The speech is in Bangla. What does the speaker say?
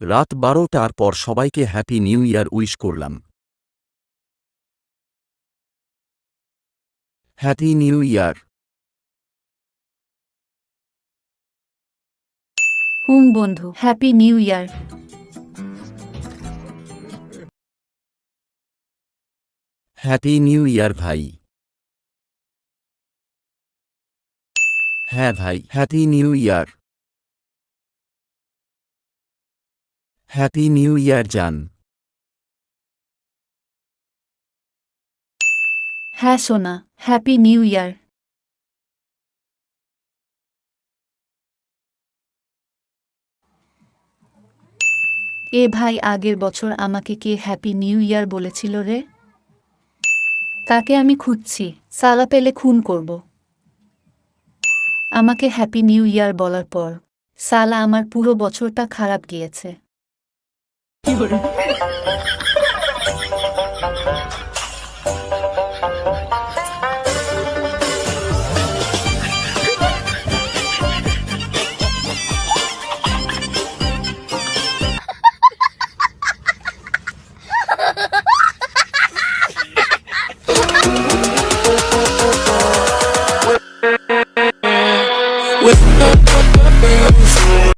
রাত বারোটার পর সবাইকে হ্যাপি নিউ ইয়ার উইশ করলাম। Happy new year. হুম বন্ধু happy new year. Happy new year ভাই। হ্যাঁ ভাই happy new year. Happy new year জান হ্যাঁ সোনা হ্যাপি নিউ ইয়ার এ ভাই, আগের বছর আমাকে কে হ্যাপি নিউ ইয়ার বলেছিল রে? তাকে আমি খুঁজছি, সালা পেলে খুন করব। আমাকে হ্যাপি নিউ ইয়ার বলার পর, সালা আমার পুরো বছরটা খারাপ গিয়েছে। 有人。With no